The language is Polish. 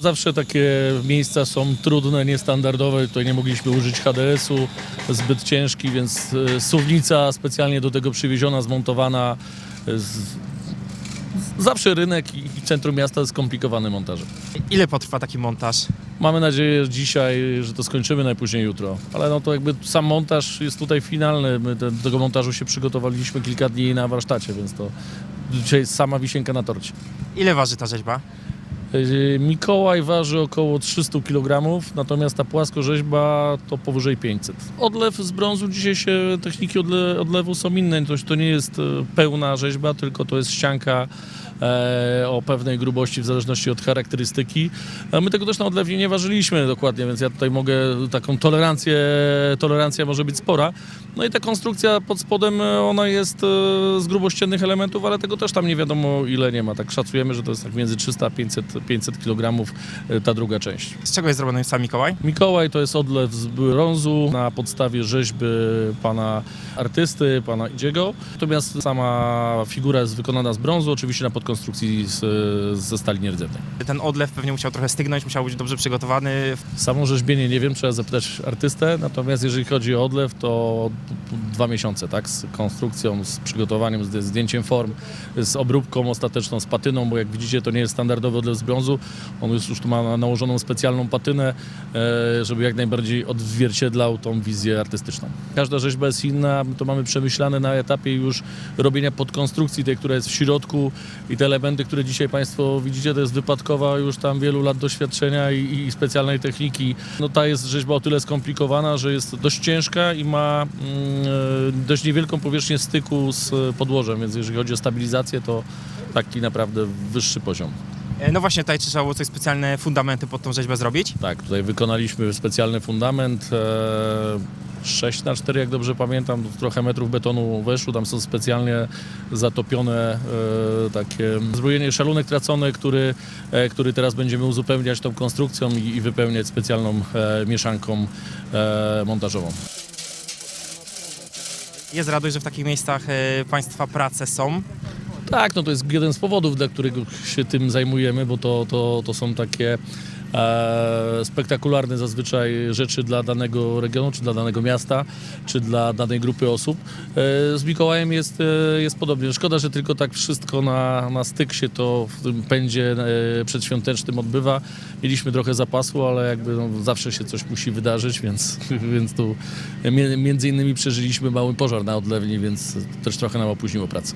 Zawsze takie miejsca są trudne, niestandardowe. Tutaj nie mogliśmy użyć HDS-u, zbyt ciężki, więc e, suwnica specjalnie do tego przywieziona, zmontowana. e. Zawsze rynek i centrum miasta skomplikowany montażem. Ile potrwa taki montaż? Mamy nadzieję że dzisiaj, że to skończymy najpóźniej jutro. Ale no to jakby sam montaż jest tutaj finalny. My do tego montażu się przygotowaliśmy kilka dni na warsztacie, więc to dzisiaj sama wisienka na torcie. Ile waży ta rzeźba? Yy, Mikołaj waży około 300 kg, natomiast ta płaskorzeźba to powyżej 500. Odlew z brązu dzisiaj się, techniki odle, odlewu są inne. To, to nie jest e, pełna rzeźba, tylko to jest ścianka e, o pewnej grubości w zależności od charakterystyki. A my tego też na odlewnie nie ważyliśmy dokładnie, więc ja tutaj mogę taką tolerancję, tolerancja może być spora. No i ta konstrukcja pod spodem, e, ona jest e, z grubościennych elementów, ale tego też tam nie wiadomo ile nie ma. Tak szacujemy, że to jest tak między 300 a 500, 500 kg e, ta druga część. Z czego jest zrobiony sam Mikołaj? Mikołaj to jest odlew z brązu na podstawie rzeźby pana artysty, pana Idziego. Natomiast sama figura jest wykonana z brązu, oczywiście na podkonstrukcji z, ze stali nierdzewnej. Ten odlew pewnie musiał trochę stygnąć, musiał być dobrze przygotowany. Samo rzeźbienie nie wiem, trzeba zapytać artystę, natomiast jeżeli chodzi o odlew, to dwa miesiące, tak, z konstrukcją, z przygotowaniem, z zdjęciem form, z obróbką ostateczną, z patyną, bo jak widzicie, to nie jest standardowy odlew z brązu, on już, już tu ma nałożoną specjalną patynę, e, żeby jak najbardziej odzwierciedlał tą wizję artystyczną. Każda rzeźba jest inna, to mamy przemyślane na etapie już robienia podkonstrukcji, tej, która jest w środku i te elementy, które dzisiaj Państwo widzicie, to jest wypadkowa już tam wielu lat doświadczenia i, i specjalnej techniki. No ta jest rzeźba o tyle skomplikowana, że jest dość ciężka i ma mm, e, dość niewielką powierzchnię styku z podłożem, więc jeżeli chodzi o stabilizację, to taki naprawdę wyższy poziom. E, No właśnie, tutaj trzeba było coś specjalne fundamenty pod tą rzeźbę zrobić. Tak, tutaj wykonaliśmy specjalny fundament. E, 6 na 4 jak dobrze pamiętam, trochę metrów betonu weszło, tam są specjalnie zatopione e, takie zbrojenie, szalunek tracony, który, e, który teraz będziemy uzupełniać tą konstrukcją i, i wypełniać specjalną e, mieszanką e, montażową. Jest radość, że w takich miejscach e, Państwa prace są. Tak, no to jest jeden z powodów, dla którego się tym zajmujemy, bo to, to, to są takie e, spektakularne zazwyczaj rzeczy dla danego regionu, czy dla danego miasta, czy dla danej grupy osób. E, z Mikołajem jest, e, jest podobnie. Szkoda, że tylko tak wszystko na, na styk się to w tym pędzie e, przedświątecznym odbywa. Mieliśmy trochę zapasu, ale jakby no, zawsze się coś musi wydarzyć, więc, więc tu między innymi przeżyliśmy mały pożar na odlewni, więc też trochę nam opóźniło pracę.